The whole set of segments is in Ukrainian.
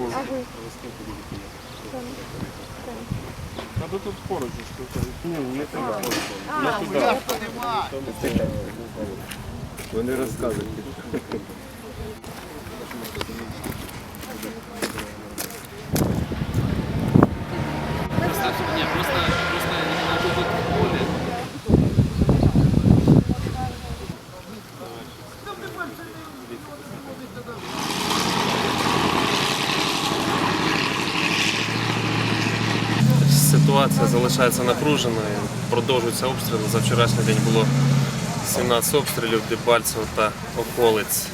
А ви? Надо тут поруч же що Ні, не треба. Я туди. Вони розказують. Просто, не, просто, просто на тут поле. Ситуація залишається напруженою, продовжуються обстріли. За вчорашній день було 17 обстрілів Дебальцево та околиць.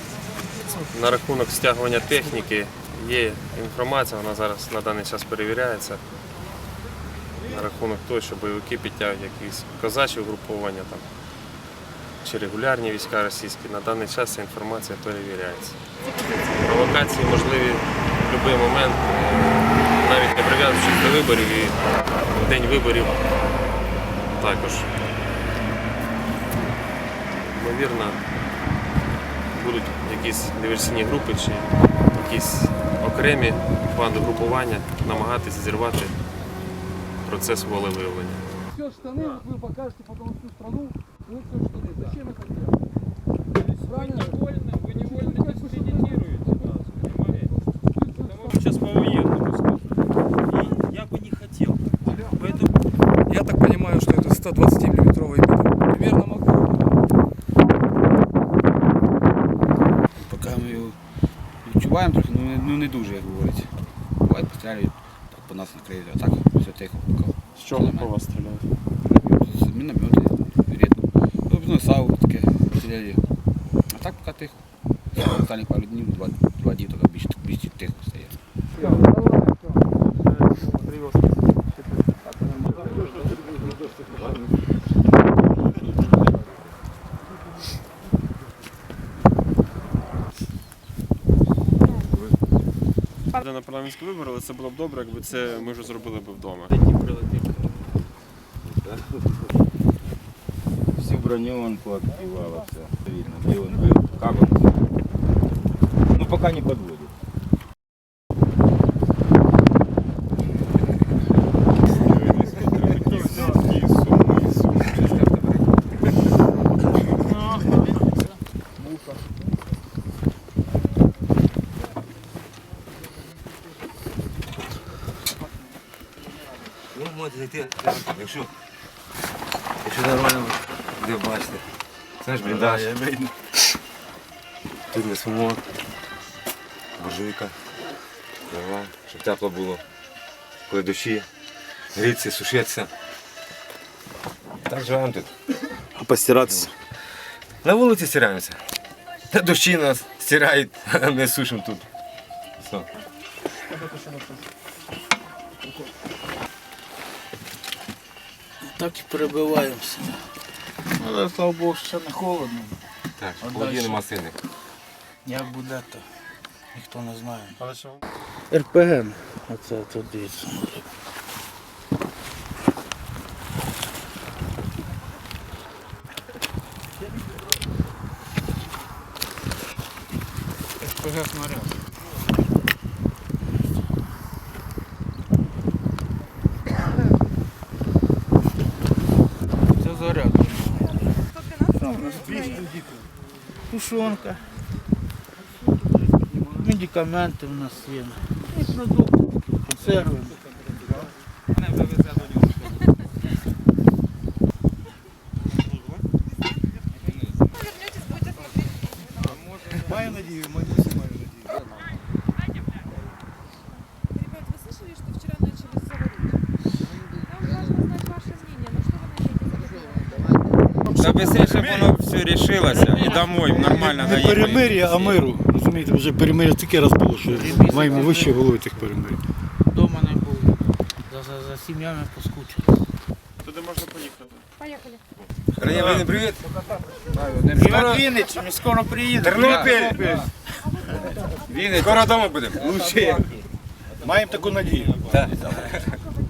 На рахунок стягування техніки є інформація, вона зараз на даний час перевіряється. На рахунок того, що бойовики підтягують якісь козачі угруповання там, чи регулярні війська російські. На даний час ця інформація перевіряється. Провокації можливі в будь-який момент, навіть не прив'язуючись до виборів і в день виборів також. Ймовірно, будуть якісь диверсійні групи чи якісь окремі бандогрупування намагатися зірвати процес волевиявлення. все штаны, вот вы покажете потом всю страну, вы все штаны. Зачем это делать? Я так понимаю, что это 120-миллиметровый мина. Примерно могу. Поки ми його відчуваємо трохи, ну не, ну не дуже, як говорять. Бувають пострілюють, так по нас накриють, а так все тихо. Поки. З чого по вас стріляють? З міномети, рідко. Ну, ну, САУ таке, артилерія. А так поки тихо. Останні пару днів, два, два дні тільки більш, більш тихо стає. Де на парламентські вибори, але це було б добре, якби це ми вже зробили б вдома. Всю броню он поактивала, все. Видно, где он был, как он. Ну, пока не подводит. Ну, можете зайти, якщо, якщо нормально де бачите. Це наш бліндаж. Тут не смог, буржуйка, дрова, щоб тепло було, коли дощі, гріться, сушиться. Так живемо тут. А постиратися? На вулиці стираємося. На дощі нас стирають, а ми сушимо тут. Все. Так і перебиваємося. Але слава Богу, ще не холодно. Так, А холодів дальше? нема сильних. Як буде, то ніхто не знає. Але що РПГ, оце тут дивіться. РПГ снаряд. Це заряд. Тушонка. Медикаменти в нас є. І продукти, консерви. Маю надію, маю надію. вы на это Да быстрее, чтобы оно все решилось и домой нормально Не доехали. перемир'я, а миру. Розумієте, вже перемир'я таке раз було, що маємо вище голови тих перемир'я. Дома не був. За, за, за сім'ями поскучили. туди можна поїхати? Поехали. Раня, привіт. Привіт, Вінниці, ми скоро приїдемо. Тернопіль! Скоро вдома будемо. Маємо таку надію.